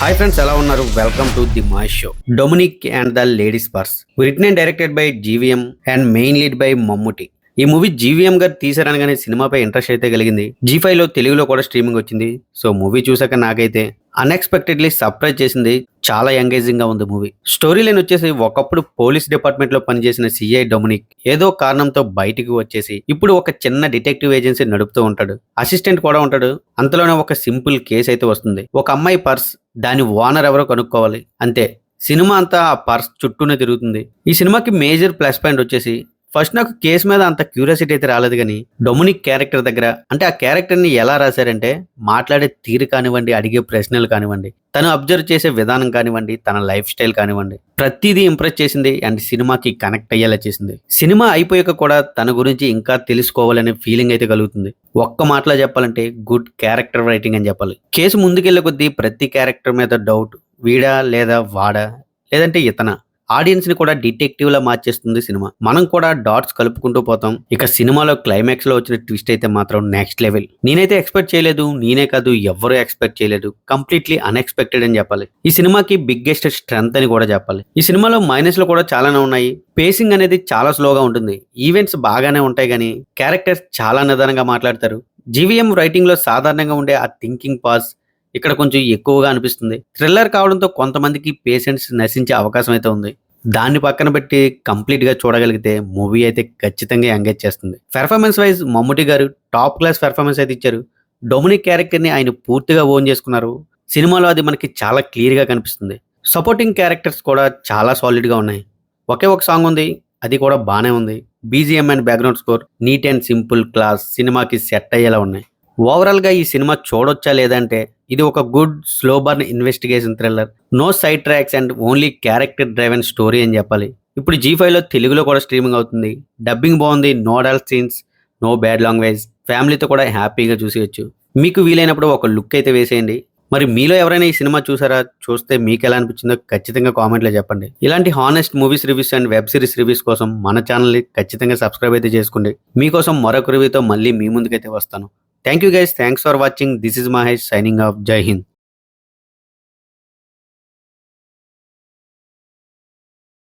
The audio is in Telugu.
హాయ్ ఫ్రెండ్స్ ఎలా ఉన్నారు? Welcome to the my show Dominic and the ladies purse written and directed by GVM and main lead by Mammootty ఈ మూవీ జీవీఎం గారు తీసారనగానే సినిమాపై ఇంట్రెస్ట్ అయితే కలిగింది. జీ ఫైవ్లో తెలుగులో కూడా స్ట్రీమింగ్ వచ్చింది. సో మూవీ చూసాక నాకైతే అన్ఎక్స్పెక్టెడ్లీ సర్ప్రైజ్ చేసింది. చాలా ఎంగేజింగ్గా ఉంది మూవీ స్టోరీ లైన్ వచ్చేసి ఒకప్పుడు పోలీస్ డిపార్ట్మెంట్లో పనిచేసిన సిఐ డొమినిక్ ఏదో కారణంతో బయటికి వచ్చేసి ఇప్పుడు ఒక చిన్న డిటెక్టివ్ ఏజెన్సీ నడుపుతూ ఉంటాడు. అసిస్టెంట్ కూడా ఉంటాడు. అంతలోనే ఒక సింపుల్ కేసు అయితే వస్తుంది. ఒక అమ్మాయి పర్స్ దాని ఓనర్ ఎవరో కనుక్కోవాలి. అంతే. సినిమా అంతా ఆ పర్స్ చుట్టూనే తిరుగుతుంది. ఈ సినిమాకి మేజర్ ప్లస్ పాయింట్ వచ్చేసి ఫస్ట్ నాకు కేసు మీద అంత క్యూరియాసిటీ అయితే రాలేదు కానీ డొమినిక్ క్యారెక్టర్ దగ్గర అంటే ఆ క్యారెక్టర్ని ఎలా రాశారంటే మాట్లాడే తీరు కానివ్వండి అడిగే ప్రశ్నలు కానివ్వండి తను అబ్జర్వ్ చేసే విధానం కానివ్వండి తన లైఫ్ స్టైల్ కానివ్వండి ప్రతిదీ ఇంప్రెస్ చేసింది అండ్ సినిమాకి కనెక్ట్ అయ్యేలా చేసింది. సినిమా అయిపోయాక కూడా తన గురించి ఇంకా తెలుసుకోవాలనే ఫీలింగ్ అయితే కలుగుతుంది. ఒక్క మాటలో చెప్పాలంటే గుడ్ క్యారెక్టర్ రైటింగ్ అని చెప్పాలి. కేసు ముందుకెళ్ళే కొద్దీ ప్రతి క్యారెక్టర్ మీద డౌట్ వీడా లేదా వాడా లేదంటే ఇతన? ఆడియన్స్ని కూడా డిటెక్టివ్ లా మార్చేస్తుంది సినిమా. మనం కూడా డాట్స్ కలుపుకుంటూ పోతాం. ఇక సినిమాలో క్లైమాక్స్లో వచ్చిన ట్విస్ట్ అయితే మాత్రం నెక్స్ట్ లెవెల్. నేనైతే ఎక్స్పెక్ట్ చేయలేదు నేనే కాదు ఎవరు ఎక్స్పెక్ట్ చేయలేదు. కంప్లీట్లీ అన్ఎక్స్పెక్టెడ్ అని చెప్పాలి. ఈ సినిమాకి బిగ్గెస్ట్ స్ట్రెంత్ అని కూడా చెప్పాలి. ఈ సినిమాలో మైనస్లు కూడా చాలానే ఉన్నాయి. పేసింగ్ అనేది చాలా స్లోగా ఉంటుంది. ఈవెంట్స్ బాగానే ఉంటాయి కానీ క్యారెక్టర్స్ చాలా నిదానంగా మాట్లాడతారు. జీవీఎం రైటింగ్లో సాధారణంగా ఉండే ఆ థింకింగ్ పాస్ ఇక్కడ కొంచెం ఎక్కువగా అనిపిస్తుంది. థ్రిల్లర్ కావడంతో కొంతమందికి పేషెంట్స్ నశించే అవకాశం అయితే ఉంది. దాన్ని పక్కన పెట్టి కంప్లీట్గా చూడగలిగితే మూవీ అయితే ఖచ్చితంగా ఎంగేజ్ చేస్తుంది. పెర్ఫార్మెన్స్ వైజ్ మమ్ముటి గారు టాప్ క్లాస్ పెర్ఫార్మెన్స్ అయితే ఇచ్చారు. డొమినిక్ క్యారెక్టర్ని ఆయన పూర్తిగా ఓన్ చేసుకున్నారు. సినిమాలో అది మనకి చాలా క్లియర్గా కనిపిస్తుంది. సపోర్టింగ్ క్యారెక్టర్స్ కూడా చాలా సాలిడ్గా ఉన్నాయి. ఒకే ఒక సాంగ్ ఉంది. అది కూడా బాగానే ఉంది. BGM and background score neat and simple class సినిమాకి సెట్ అయ్యేలా ఉన్నాయి. ఓవరాల్గా ఈ సినిమా చూడొచ్చా లేదంటే ఇది ఒక good slow burn investigation thriller no side tracks and only character driven story అని చెప్పాలి. ఇప్పుడు జీ లో తెలుగులో కూడా స్ట్రీమింగ్ అవుతుంది. డబ్బింగ్ బాగుంది no dull scenes no bad language ఫ్యామిలీతో కూడా హ్యాపీగా చూసేయచ్చు. మీకు వీలైనప్పుడు ఒక లుక్ అయితే వేసేయండి. మరి మీలో ఎవరైనా ఈ సినిమా చూసారా? చూస్తే మీకు ఎలా అనిపించిందో ఖచ్చితంగా కామెంట్లో చెప్పండి. ఇలాంటి honest movies reviews and web series reviews కోసం మన ఛానల్ని ఖచ్చితంగా సబ్స్క్రైబ్ అయితే చేసుకోండి. మీకోసం మరొక రివ్యూతో మళ్ళీ మీ ముందుకైతే వస్తాను. Thank you guys. Thanks for watching. This is Mahesh signing off. Jai Hind.